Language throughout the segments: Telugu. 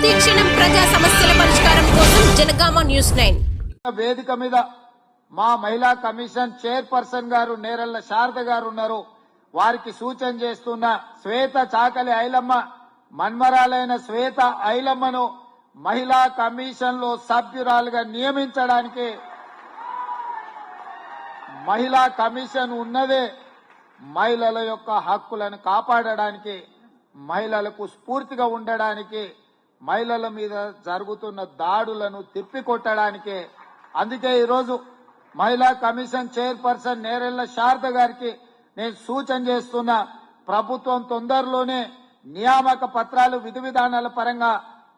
ప్రజా సమస్యల పరిష్కారం కోసం జనగామ న్యూస్ నైన్. వేదిక మీద మా మహిళా కమిషన్ చైర్పర్సన్ గారు నేరల్ల శారద గారు ఉన్నారు. వారికి సూచన చేస్తున్న శ్వేత చాకలి ఐలమ్మ మన్మరాలైన శ్వేత ఐలమ్మను మహిళా కమిషన్లో సభ్యురాలుగా నియమించడానికి మహిళా కమిషన్ ఉన్నదే మహిళల యొక్క హక్కులను కాపాడడానికి మహిళలకు స్ఫూర్తిగా ఉండడానికి మహిళల మీద జరుగుతున్న దాడులను తిప్పికొట్టడానికి. అందుకే ఈరోజు మహిళా కమిషన్ చైర్పర్సన్ నేరెళ్ళ శారద గారికి నేను సూచన చేస్తున్న ప్రభుత్వం తొందరలోనే నియామక పత్రాలు విధి విధానాల పరంగా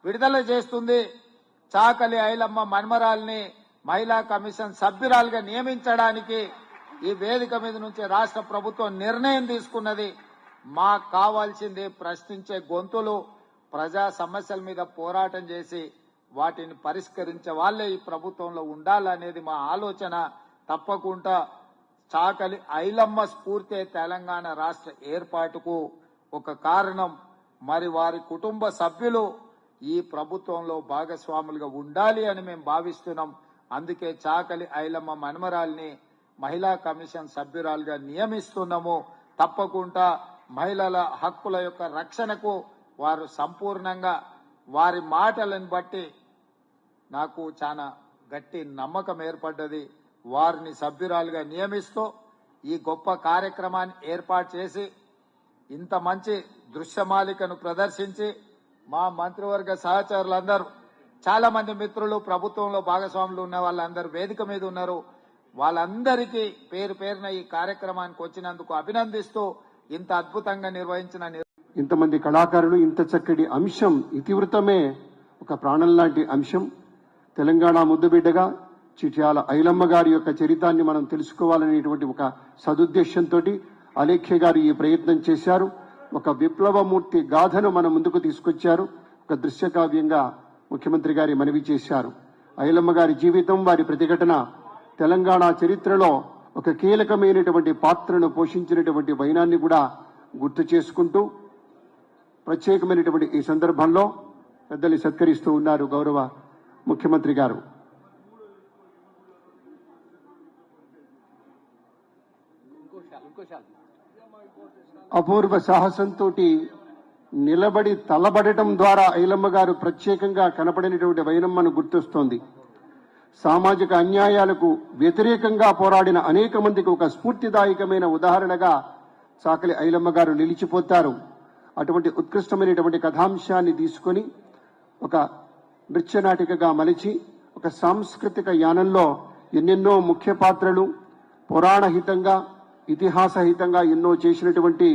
విడుదల చేస్తుంది. చాకలి ఐలమ్మ మన్మరాల్ని మహిళా కమిషన్ సభ్యురాలుగా నియమించడానికి ఈ వేదిక మీద నుంచి రాష్ట్ర ప్రభుత్వం నిర్ణయం తీసుకున్నది. మాకు కావాల్సింది ప్రశ్నించే గొంతులు ప్రజా సమస్యల మీద పోరాటం చేసి వాటిని పరిష్కరించే వాళ్ళే ఈ ప్రభుత్వంలో ఉండాలనేది మా ఆలోచన. తప్పకుండా చాకలి ఐలమ్మ స్ఫూర్తి తెలంగాణ రాష్ట్ర ఏర్పాటుకు ఒక కారణం. మరి వారి కుటుంబ సభ్యులు ఈ ప్రభుత్వంలో భాగస్వాములుగా ఉండాలి అని మేము భావిస్తున్నాం. అందుకే చాకలి ఐలమ్మ మనమరాల్ని మహిళా కమిషన్ సభ్యురాలుగా నియమిస్తున్నాము. తప్పకుండా మహిళల హక్కుల యొక్క రక్షణకు వారు సంపూర్ణంగా వారి మాటలను బట్టి నాకు చాలా గట్టి నమ్మకం ఏర్పడ్డది. వారిని సభ్యురాలుగా నియమిస్తూ ఈ గొప్ప కార్యక్రమాన్ని ఏర్పాటు చేసి ఇంత మంచి దృశ్యమాలికను ప్రదర్శించి మా మంత్రివర్గ సహచరులందరూ చాలా మంది మిత్రులు ప్రభుత్వంలో భాగస్వాములు ఉన్న వాళ్ళందరూ వేదిక మీద ఉన్నారు. వాళ్ళందరికీ పేరు పేరున ఈ కార్యక్రమానికి వచ్చినందుకు అభినందిస్తూ ఇంత అద్భుతంగా నిర్వహించిన ఇంతమంది కళాకారులు ఇంత చక్కటి అంశం ఇతివృతమే ఒక ప్రాణం లాంటి అంశం. తెలంగాణ ముద్దుబిడ్డగా చిట్యాల ఐలమ్మ గారి యొక్క చరితాన్ని మనం తెలుసుకోవాలనేటువంటి ఒక సదుద్దేశంతో అలేఖ్య గారు ఈ ప్రయత్నం చేశారు. ఒక విప్లవమూర్తి గాథను మన ముందుకు తీసుకొచ్చారు. ఒక దృశ్యకావ్యంగా ముఖ్యమంత్రి గారి మనవి చేశారు. ఐలమ్మ గారి జీవితం వారి ప్రతిఘటన తెలంగాణ చరిత్రలో ఒక కీలకమైనటువంటి పాత్రను పోషించినటువంటి వైనాన్ని కూడా గుర్తు చేసుకుంటూ ప్రత్యేకమైనటువంటి ఈ సందర్భంలో పెద్దలు సత్కరిస్తూ ఉన్నారు గౌరవ ముఖ్యమంత్రి గారు. అపూర్వ సాహసంతో నిలబడి తలబడటం ద్వారా ఐలమ్మ గారు ప్రత్యేకంగా కనపడినటువంటి వైనమ్మను గుర్తొస్తోంది. సామాజిక అన్యాయాలకు వ్యతిరేకంగా పోరాడిన అనేక మందికి ఒక స్ఫూర్తిదాయకమైన ఉదాహరణగా చాకలి ఐలమ్మ గారు నిలిచిపోతారు. అటువంటి ఉత్కృష్టమైనటువంటి కథాంశాన్ని తీసుకొని ఒక నృత్యనాటికగా మలిచి ఒక సాంస్కృతిక యానంలో ఎన్నెన్నో ముఖ్య పాత్రలు పురాణహితంగా ఇతిహాసహితంగా ఎన్నో చేసినటువంటి